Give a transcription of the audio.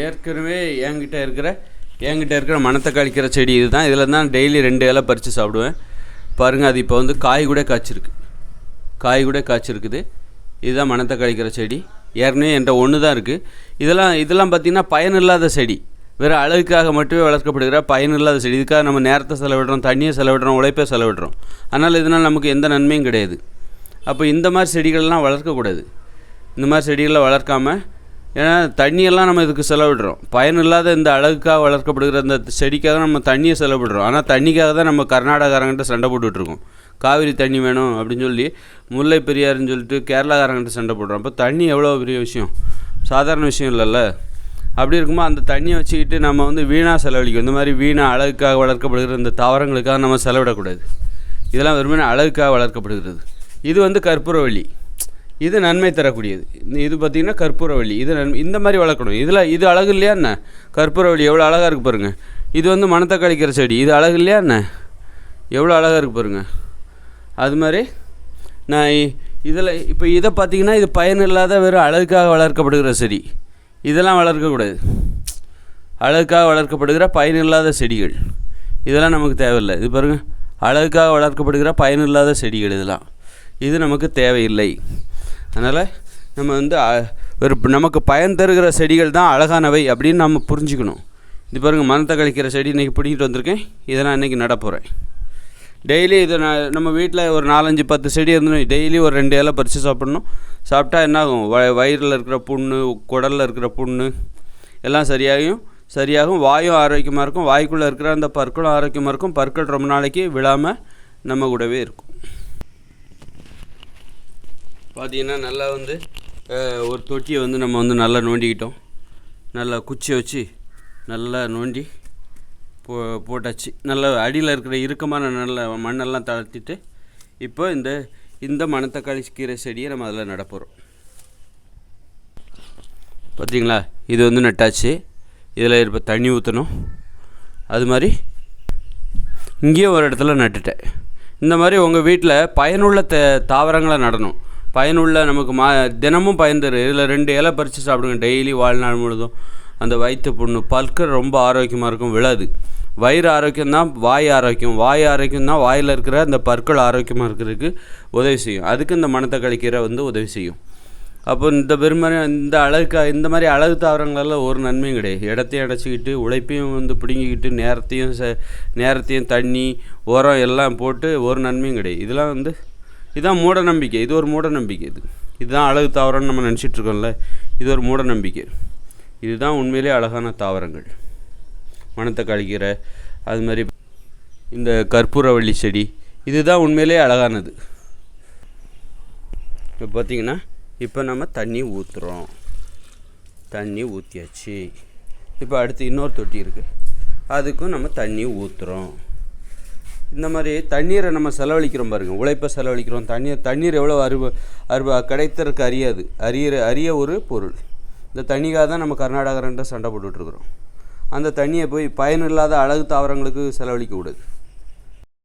ஏற்கனவே என்கிட்ட இருக்கிற என்கிட்ட இருக்கிற மணத்தை கழிக்கிற செடி இதுதான். இதில் தான் டெய்லி ரெண்டு இலை பறித்து சாப்பிடுவேன். பாருங்கள் அது இப்போ வந்து காய் கூட காய்ச்சிருக்கு. காய் கூட காய்ச்சிருக்குது. இதுதான் மணத்தை கழிக்கிற செடி. ஏற்கனவே என்கிட்ட ஒன்று தான் இருக்குது இதெல்லாம் இதெல்லாம் பார்த்திங்கன்னா பயனில்லாத செடி. வெறும் அழகுக்காக மட்டுமே வளர்க்கப்படுகிற பயனில்லாத செடி. இதுக்காக நம்ம நேரத்தை செலவிடுறோம் தண்ணியை செலவிடுறோம் உழைப்பை செலவிடுறோம். அதனால் இதனால் நமக்கு எந்த நன்மையும் கிடையாது. அப்போ இந்த மாதிரி செடிகள்லாம் வளர்க்கக்கூடாது. இந்த மாதிரி செடிகளை வளர்க்காமல் ஏன்னா தண்ணியெல்லாம் நம்ம இதுக்கு செலவிடுறோம். பயனில்லாத இந்த அழகுக்காக வளர்க்கப்படுகிற இந்த செடிக்காக தான் நம்ம தண்ணியை செலவிடுறோம். ஆனால் தண்ணிக்காக தான் நம்ம கர்நாடகாரங்கிட்ட சண்டை போட்டுட்ருக்கோம். காவிரி தண்ணி வேணும் அப்படின்னு சொல்லி முல்லை பெரியாருன்னு சொல்லிட்டு கேரளாக்காரங்கிட்ட சண்டை போடுறோம். அப்போ தண்ணி எவ்வளோ பெரிய விஷயம்? சாதாரண விஷயம் இல்லைல்ல? அப்படி இருக்கும்போது அந்த தண்ணியை வச்சுக்கிட்டு நம்ம வந்து வீணாக செலவழிக்கும். இந்த மாதிரி வீணாக அழகுக்காக வளர்க்கப்படுகிற இந்த தாவரங்களுக்காக நம்ம செலவிடக்கூடாது. இதெல்லாம் வெறுமனே அழகுக்காக வளர்க்கப்படுகிறது. இது வந்து கற்பூரவள்ளி. இது நன்மை தரக்கூடியது. இந்த இது பார்த்திங்கன்னா கற்பூரவள்ளி இது நன் இந்த மாதிரி வளர்க்கணும். இதில் இது அழகு இல்லையா என்ன? கற்பூரவள்ளி எவ்வளோ அழகாக இருக்குது பாருங்கள் இது வந்து மணத்தை கழிக்கிற செடி இது அழகு இல்லையா என்ன? எவ்வளோ அழகாக இருக்குது பாருங்கள் அது மாதிரி நான் இதில் இப்போ இதை பார்த்திங்கன்னா இது பயனில்லாத வெறும் அழகுக்காக வளர்க்கப்படுகிற செடி. இதெல்லாம் வளர்க்கக்கூடாது. அழகுக்காக வளர்க்கப்படுகிற பயனில்லாத செடிகள். இதெல்லாம் நமக்கு தேவையில்லை. இது பாருங்கள் அழகுக்காக வளர்க்கப்படுகிற பயனில்லாத செடிகள் இதெல்லாம். இது நமக்கு தேவையில்லை. அதனால் நம்ம வந்து ஒரு நமக்கு பயன் தருகிற செடிகள் தான் அழகானவை அப்படின்னு நம்ம புரிஞ்சுக்கணும். இது பாருங்கள் மரத்தை கழிக்கிற செடி இன்றைக்கி பிடிக்கிட்டு வந்திருக்கேன். இதை நான் இன்றைக்கி நடப்போகிறேன் டெய்லி இதை நான் நம்ம வீட்டில் ஒரு நாலஞ்சு பத்து செடி இருந்தோம் டெய்லி ஒரு ரெண்டு இலை பறித்து சாப்பிட்ணும். சாப்பிட்டா என்ன ஆகும் வ வயிறில் இருக்கிற புண்ணு குடலில் இருக்கிற புண்ணு எல்லாம் சரியாகும் சரியாகும். வாயும் ஆரோக்கியமாக இருக்கும். வாய்க்குள்ளே இருக்கிற அந்த பற்களும் ஆரோக்கியமாக இருக்கும். பற்கள் ரொம்ப நாளைக்கு விழாமல் நம்ம கூடவே இருக்கும். பார்த்தீங்கன்னா நல்லா வந்து ஒரு தொட்டியை வந்து நம்ம வந்து நல்லா நோண்டிக்கிட்டோம். நல்லா குச்சியை வச்சு நல்லா நோண்டி போ போட்டாச்சு. நல்லா அடியில் இருக்கிற இறுக்கமான நல்ல மண்ணெல்லாம் தளர்த்திட்டு இப்போ இந்த இந்த மணத்தக்காளி கீரை செடியை நம்ம அதில் நடப்போகிறோம் பார்த்தீங்களா இது வந்து நட்டாச்சு. இதில் இப்போ தண்ணி ஊற்றணும் அது மாதிரி இங்கேயும் ஒரு இடத்துல நட்டுட்டேன். இந்த மாதிரி உங்கள் வீட்டில் பயனுள்ள த தாவரங்களை நடணும். பயனுள்ள நமக்கு மா தினமும் பயன் தரும் இதில் ரெண்டு இலை பறித்து சாப்பிடுங்க. டெய்லி வாழ்நாள் முழுதும். அந்த வயிற்று புண்ணு பற்கள் ரொம்ப ஆரோக்கியமாக இருக்கும். விழாது. வயிறு ஆரோக்கியம் தான் வாய் ஆரோக்கியம். வாய் ஆரோக்கியம் தான் வாயில் இருக்கிற அந்த பற்கள் ஆரோக்கியமாக இருக்கிறதுக்கு உதவி செய்யும். அதுக்கு இந்த மனத்தை கழிக்கிற வந்து உதவி செய்யும். அப்போ இந்த பெருமறை இந்த அழகுக்கா இந்த மாதிரி அழகு தாவரங்களெல்லாம் ஒரு நன்மையும் கிடையாது. இடத்தையும் அடைச்சிக்கிட்டு உழைப்பையும் வந்து பிடுங்கிக்கிட்டு நேரத்தையும் ச நேரத்தையும் தண்ணி உரம் எல்லாம் போட்டு ஒரு நன்மையும் கிடையாது. இதெல்லாம் வந்து இதுதான் மூட நம்பிக்கை இது ஒரு மூட நம்பிக்கை இது. இதுதான் அழகு தாவரம்னு நம்ம நினச்சிட்ருக்கோம்ல. இது ஒரு மூட நம்பிக்கை இதுதான் உண்மையிலே அழகான தாவரங்கள். மனத்தை கழிக்கிற அது மாதிரி இந்த கற்பூரவள்ளி செடி இதுதான் உண்மையிலே அழகானது. இப்போ பார்த்தீங்கன்னா இப்போ நம்ம தண்ணி ஊற்றுறோம் தண்ணி ஊற்றியாச்சு இப்போ அடுத்து இன்னொரு தொட்டி இருக்குது அதுக்கும் நம்ம தண்ணி ஊற்றுறோம் இந்த மாதிரி தண்ணீரை நம்ம செலவழிக்கிறோம் பாருங்கள் உழைப்பை செலவழிக்கிறோம். தண்ணீர் தண்ணீர் எவ்வளோ அருவ அருவ கிடைத்தற்கு அறியாது. அறியிற அரிய ஒரு பொருள். இந்த தண்ணிக்காக தான் நம்ம கர்நாடகரன்ற சண்டை போட்டுட்ருக்குறோம் அந்த தண்ணியை போய் பயனில்லாத அழகு தாவரங்களுக்கு செலவழிக்க கூடாது.